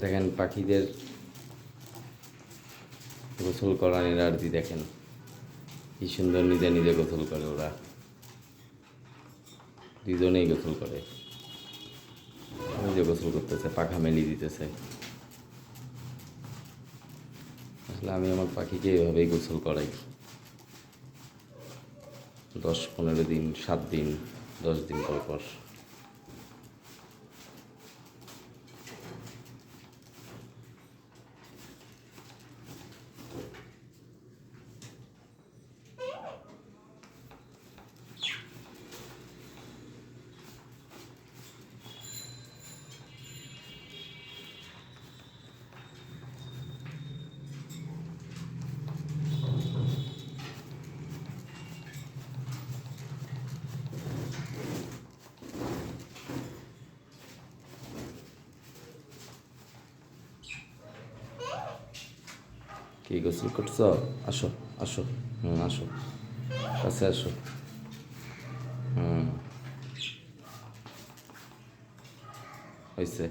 দেখেন পাখিদের গোসল করানোর আর দি দেখেন। কি সুন্দর নিজে নিজে গোসল করে ওরা। দুজনেই গোসল করে। নিজে গোসল করতেছে, পাখা মেলি দিতেছে। আসলে আমি আমার পাখিকে এভাবেই গোসল করাই। দশ পনেরো দিন, সাত দিন, দশ দিন পর পর। কি গোসল করছ আসো আসো হুম আসো। কাছে আসো। হুম। হয়েছে